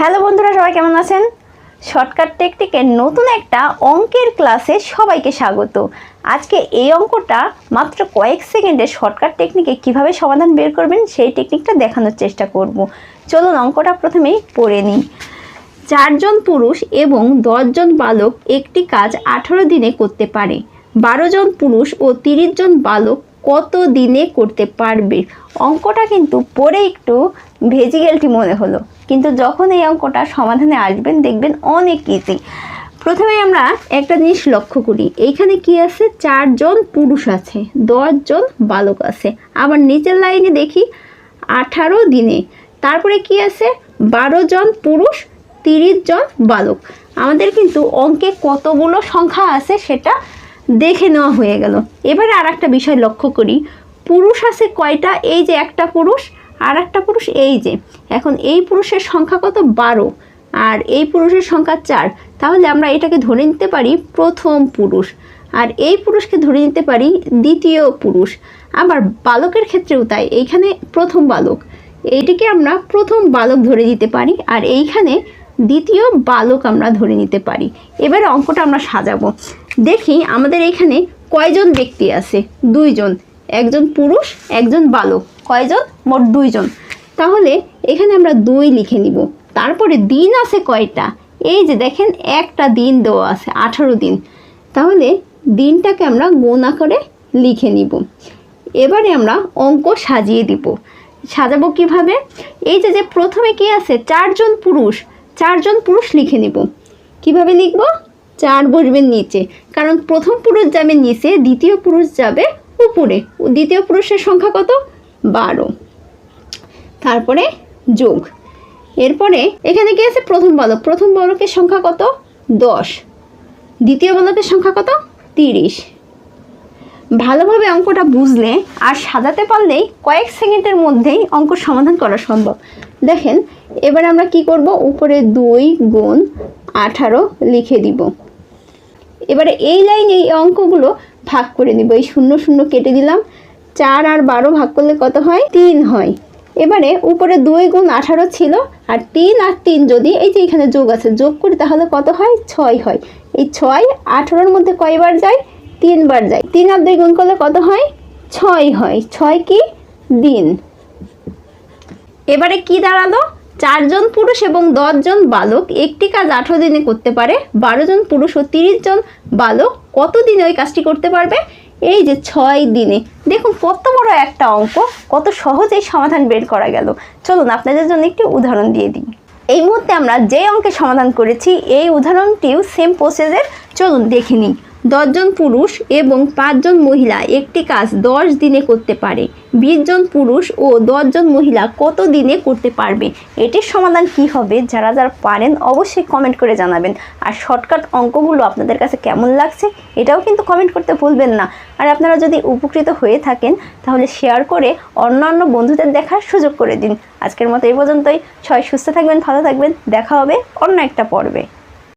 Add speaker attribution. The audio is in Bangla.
Speaker 1: হ্যালো বন্ধুরা, সবাই কেমন আছেন? শর্টকাট টেকটিকের নতুন একটা অঙ্কের ক্লাসে সবাইকে স্বাগত। আজকে এই অঙ্কটা মাত্র কয়েক সেকেন্ডে শর্টকাট টেকনিকে কীভাবে সমাধান বের করবেন সেই টেকনিকটা দেখানোর চেষ্টা করব। চলুন অঙ্কটা প্রথমেই পড়ে নিই। চারজন পুরুষ এবং দশজন বালক একটি কাজ আঠারো দিনে করতে পারে। বারো জন পুরুষ ও তিরিশ জন বালক কত দিনে করতে পারবে? অঙ্কটা কিন্তু পড়ে একটু ভেজিগেলটি মনে হলো। কিন্তু যখন এই অঙ্কটা সমাধানে আসবেন, দেখবেন অনেক ইজি প্রথমে আমরা একটা জিনিস লক্ষ্য করি। এইখানে কি আছে? চারজন পুরুষ আছে, দশজন বালক আছে। আবার নিচের লাইনে দেখি, আঠারো দিনে। তারপরে কি আছে? বারো জন পুরুষ তিরিশ জন বালক। আমাদের কিন্তু অঙ্কে কতগুলো সংখ্যা আছে সেটা দেখে নেওয়া হয়ে গেল। এবারে আর একটা বিষয় লক্ষ্য করি। পুরুষ আছে কয়টা? এই যে একটা পুরুষ, আর একটা পুরুষ এই যে। এখন এই পুরুষের সংখ্যা কত? বারো। আর এই পুরুষের সংখ্যা চার। তাহলে আমরা এটাকে ধরে নিতে পারি প্রথম পুরুষ। আর এই পুরুষকে ধরে নিতে পারি দ্বিতীয় পুরুষ। আবার বালকের ক্ষেত্রেও তাই। এইখানে প্রথম বালক। এইটিকে আমরা প্রথম বালক ধরে দিতে পারি। আর এইখানে দ্বিতীয় বালক আমরা ধরে নিতে পারি। এবারে অঙ্কটা আমরা সাজাবো। দেখি আমাদের এখানে কয়জন ব্যক্তি আছে? দুইজন। একজন পুরুষ, একজন বালক। কয়জন? মোট দুইজন। তাহলে এখানে আমরা দুই লিখে নিব। তারপরে দিন আছে কয়টা? এই যে দেখেন, একটা দিন দেওয়া আছে, আঠারো দিন। তাহলে দিনটাকে আমরা গোনা করে লিখে নিব। এবারে আমরা অঙ্ক সাজিয়ে দিব। সাজাবো কীভাবে? এই যে যে প্রথমে কি আছে? চারজন পুরুষ। চারজন পুরুষ লিখে নেব। কীভাবে লিখব? চার বসবেন নিচে। কারণ প্রথম পুরুষ যাবে নিচে, দ্বিতীয় পুরুষ যাবে উপরে। দ্বিতীয় পুরুষের সংখ্যা কত? বারো। তারপরে যোগ। এরপরে এখানে কি আছে? প্রথম বালক। প্রথম বালকের সংখ্যা কত? দশ। দ্বিতীয় বালকের সংখ্যা কত? তিরিশ। ভালোভাবে অঙ্কটা বুঝলে আর সাজাতে পারলেই কয়েক সেকেন্ডের মধ্যেই অঙ্ক সমাধান করা সম্ভব। দেখেন, এবার আমরা কি করব? উপরে দুই গুণ আঠারো লিখে দিব। এবারে এই লাইনে এই অঙ্কগুলো ভাগ করে নিব। এই শূন্য শূন্য কেটে দিলাম। চার আর বারো ভাগ করলে কত হয়? তিন হয়। এবারে উপরে দুই গুণ আঠারো ছিল, আর তিন আর তিন যদি এই যে এখানে যোগ আছে, যোগ করি তাহলে কত হয়? ছয় হয়। এই ছয় আঠারোর মধ্যে কয়বার যায়? তিনবার যায় তিন আর দুই গুণ করলে কত হয়? ছয় হয়। ছয় কি? দিন। এবারে কি দাঁড়াল? চারজন পুরুষ এবং দশজন বালক। একটি কাজ আঠেরো দিনে করতে পারে। বারো জন পুরুষ ও তিরিশ জন বালক। কত দিনে ওই কাজটি করতে পারবে? এই যে ছয় দিনে। দেখুন, কত বড় একটা অঙ্ক। কত সহজেই সমাধান বের করা গেল। চলুন আপনাদের জন্য একটি উদাহরণ দিয়ে দিই। এই মুহূর্তে আমরা যে অঙ্কের সমাধান করেছি, এই উদাহরণটিও সেম প্রসেসের চলুন দেখে নিই। দশজন পুরুষ এবং পাঁচজন মহিলা একটি কাজ দশ দিনে করতে পারে। বিশ জন পুরুষ ও দশজন মহিলা কত দিনে করতে পারবে? এটির সমাধান কি হবে? যারা যারা পারেন অবশ্যই কমেন্ট করে জানাবেন। আর শর্টকাট অঙ্কগুলো আপনাদের কাছে কেমন লাগছে, এটাও কিন্তু কমেন্ট করতে ভুলবেন না। আর আপনারা যদি উপকৃত হয়ে থাকেন, তাহলে শেয়ার করে অন্যান্য বন্ধুদের দেখার সুযোগ করে দিন। আজকের মতো এই পর্যন্তই। সবাই সুস্থ থাকবেন, ভালো থাকবেন। দেখা হবে অন্য একটা পর্বে।